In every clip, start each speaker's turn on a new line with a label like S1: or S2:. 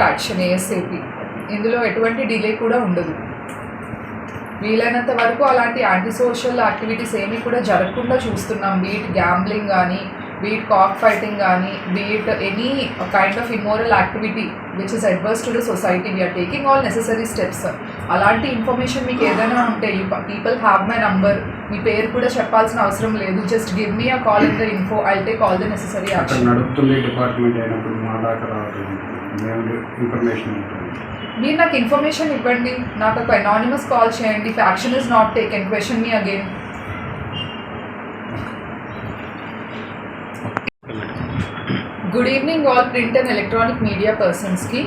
S1: Action ASAP ఇందులో ఎటువంటి delay కూడా ఉండదు. వీలైనంత వరకు అలాంటి యాంటీ సోషల్ యాక్టివిటీస్ ఏమీ కూడా జరగకుండా చూస్తున్నాం. బీట్ గ్యాంబ్లింగ్ కానీ బీట్ కాక్ ఫైటింగ్ కానీ be it any kind of immoral activity which is adverse to the society we are taking all necessary steps అలాంటి ఇన్ఫర్మేషన్ మీకు ఏదైనా ఉంటే you people have my number మీ పేరు కూడా చెప్పాల్సిన అవసరం లేదు. Just give me a call in the info I take all the
S2: necessary
S1: action
S2: నడుపుతుండే department అయినప్పుడు మా దాకా ఇన్ఫర్మేషన్
S1: మీరు నాకు ఇన్ఫర్మేషన్ ఇవ్వండి. నాకు ఒక అనానిమస్ కాల్ చేయండి. If action is not taken question me again good evening all print and electronic media పర్సన్స్కి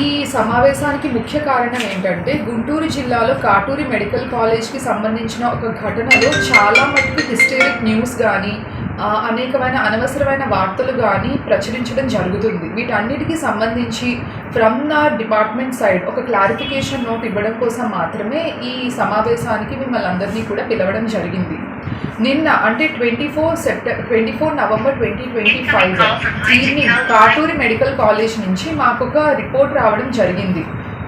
S1: ఈ సమావేశానికి ముఖ్య కారణం ఏంటంటే గుంటూరు జిల్లాలో కాటూరి మెడికల్ కాలేజ్కి సంబంధించిన ఒక ఘటనలో చాలా మటుకు హిస్టరిక్ న్యూస్ కానీ అనేకమైన అనవసరమైన వార్తలు కానీ ప్రచురించడం జరుగుతుంది. వీటన్నిటికీ సంబంధించి ఫ్రమ్ నా డిపార్ట్మెంట్ సైడ్ ఒక క్లారిఫికేషన్ నోట్ ఇవ్వడం కోసం మాత్రమే ఈ సమావేశానికి మిమ్మల్ని అందరినీ కూడా పిలవడం జరిగింది. నిన్న అంటే twenty four September twenty four November twenty twenty five evening Katuri medical college నుంచి మాకు ఒక రిపోర్ట్ రావడం జరిగింది.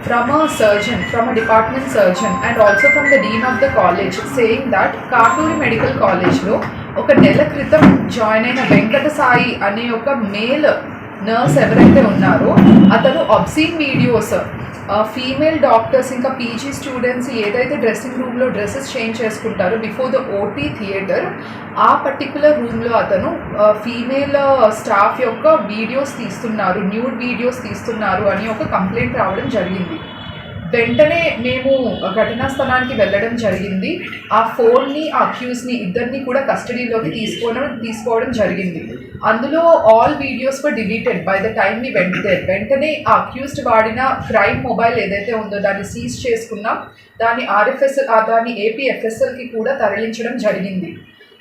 S1: From a surgeon from a department surgeon and also from the dean of the college saying that Katuri medical కాలేజ్లో ఒక నెల క్రితం join అయిన వెంకట సాయి అనే ఒక మేల్ నర్స్ ఎవరైతే ఉన్నారో అతను అబ్సీన్ వీడియోస్ ఫీమేల్ డాక్టర్స్ ఇంకా పీజీ స్టూడెంట్స్ ఏదైతే డ్రెస్సింగ్ రూమ్లో డ్రెస్సెస్ చేంజ్ చేసుకుంటారో బిఫోర్ ద ఓటీ థియేటర్ ఆ పర్టికులర్ రూమ్లో అతను ఫీమేల్ స్టాఫ్ యొక్క వీడియోస్ తీస్తున్నారు న్యూడ్ వీడియోస్ తీస్తున్నారు అని ఒక కంప్లైంట్ రావడం జరిగింది. వెంటనే మేము ఘటనా స్థలానికి వెళ్ళడం జరిగింది. ఆ ఫోన్ని ఆ అక్యూస్ని ఇద్దరిని కూడా కస్టడీలోకి తీసుకోవడం తీసుకోవడం జరిగింది. అందులో all videos were deleted by the time we వెంట వెంటనే ఆ అక్యూస్డ్ వాడిన క్రైమ్ మొబైల్ ఏదైతే ఉందో దాన్ని సీజ్ చేసుకున్నాం. దాన్ని ఆర్ఎఫ్ఎస్ఎల్ దాన్ని ఏపీఎఫ్ఎస్ఎల్కి కూడా తరలించడం జరిగింది.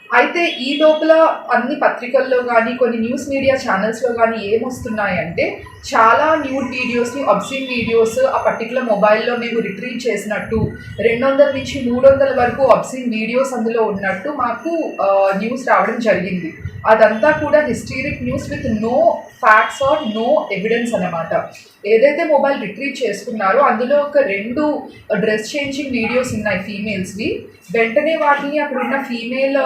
S1: అయితే ఈ లోపల అన్ని పత్రికల్లో కానీ కొన్ని న్యూస్ మీడియా ఛానల్స్లో కానీ ఏమొస్తున్నాయంటే చాలా న్యూడ్ వీడియోస్ని అబ్సీన్ వీడియోస్ ఆ పర్టికులర్ మొబైల్లో మేము రిట్రీవ్ చేసినట్టు రెండు వందల నుంచి మూడు వందల వరకు అబ్సీన్ వీడియోస్ అందులో ఉన్నట్టు మాకు న్యూస్ రావడం జరిగింది. అదంతా కూడా historic news with no facts or no evidence అన్నమాట. ఏదైతే మొబైల్ రిట్రీవ్ చేసుకున్నారో అందులో ఒక రెండు డ్రెస్ చేంజింగ్ వీడియోస్ ఉన్నాయి ఫీమేల్స్వి. వెంటనే వాటిని అక్కడ ఉన్న ఫీమేల్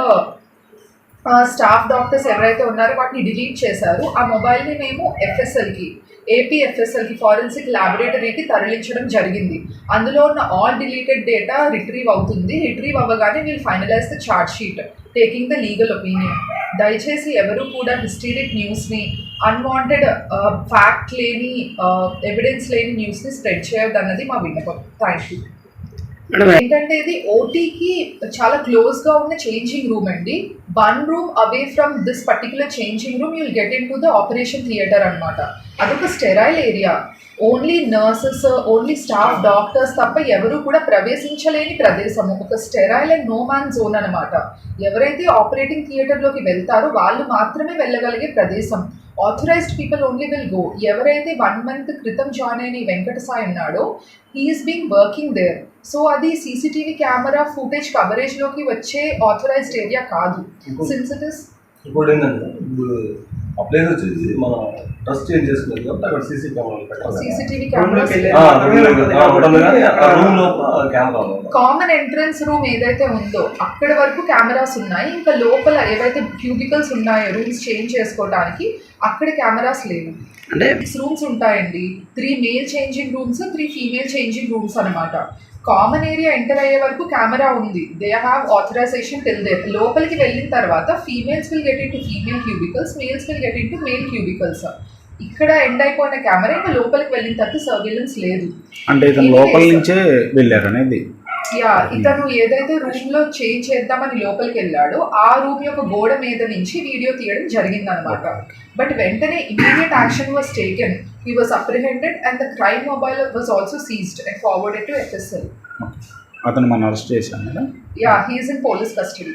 S1: స్టాఫ్ డాక్టర్స్ ఎవరైతే ఉన్నారో వాటిని డిలీట్ చేశారు. ఆ మొబైల్ని మేము ఎఫ్ఎస్ఎల్కి ఏపీఎఫ్ఎస్ఎల్కి ఫారెన్సిక్ ల్యాబొరేటరీకి తరలించడం జరిగింది. అందులో ఉన్న ఆల్ డిలీటెడ్ డేటా రిట్రీవ్ అవుతుంది. రిట్రీవ్ అవ్వగానే వీళ్ళు finalise the charge sheet taking the legal opinion దయచేసి ఎవరు కూడా హిస్టరిక్ న్యూస్ని అన్వాంటెడ్ ఫ్యాక్ట్ లేని ఎవిడెన్స్ లేని న్యూస్ని స్ప్రెడ్ చేయొద్దన్నది మా విన్నపం. థ్యాంక్ యూ ఏంటంటే ఇది ఓటీకి చాలా క్లోజ్గా ఉన్న చేంజింగ్ రూమ్ అండి. One room away from this particular changing room you'll get into the operation theatre అనమాట అదొక sterile area only nurses only staff doctors తప్ప ఎవరు కూడా ప్రవేశించలేని ప్రదేశము. ఒక sterile and no man zone అనమాట ఎవరైతే ఆపరేటింగ్ థియేటర్లోకి వెళ్తారో వాళ్ళు మాత్రమే వెళ్ళగలిగే ప్రదేశం. Authorised people only will go ఎవరైతే వన్ మంత్ క్రితం జాయిన్ అయిన ఈ వెంకట సాయి ఉన్నాడో he is being working there so అది సీసీటీవీ కెమెరా ఫుటేజ్ కవరేజ్లోకి వచ్చే ఆథరైజ్డ్ ఏరియా కాదు. సిన్స్ ఇట్ ఇస్
S3: ఇప్పుడు ఏంటంటే ఇప్పుడు ఆ ప్లేస్ వచ్చేసి మన ట్రస్ట్ చేంజ్ చేసుకున్నది కాబట్టి అక్కడ సీసీ కెమెరాలు పెట్టాలి.
S1: కామన్ ఎంట్రన్స్ రూమ్ ఏదైతే ఉందో అక్కడ వరకు కెమెరాస్ ఉన్నాయి. ఇంకా లోపల ఏవైతే క్యూబికల్స్ ఉన్నాయో రూమ్స్ చేంజ్ చేసుకోవడానికి అక్కడ కెమెరాస్ లేవు.
S4: అంటే
S1: రూమ్స్ ఉంటాయండి. Three male changing rooms three female changing rooms అనమాట కామన్ ఏరియా ఎంటర్ అయ్యే వరకు కెమెరా ఉంది. They have authorisation till they లోపలికి వెళ్ళిన తర్వాత females will get into female cubicles males will get into male cubicles ఇక్కడ ఎండ్ అయిపోయిన కెమెరా ఇంకా లోపలికి వెళ్ళిన తర్వాత సర్వేలెన్స్ లేదు.
S5: అంటే ఇతను లోపల నుంచే వెళ్ళారు అనేది?
S1: యా ఇతను ఏదైతే రూమ్లో చేంజ్ చేద్దామని లోపలికి వెళ్ళాడో ఆ రూమ్ యొక్క గోడ మీద నుంచి వీడియో తీయడం జరిగిందనమాట. బట్ వెంటనే immediate action was taken he was apprehended and the crime mobile was also seized and forwarded to FSL
S5: అతను మనం అరెస్ట్ చేశాం కదా
S1: yeah he is in police custody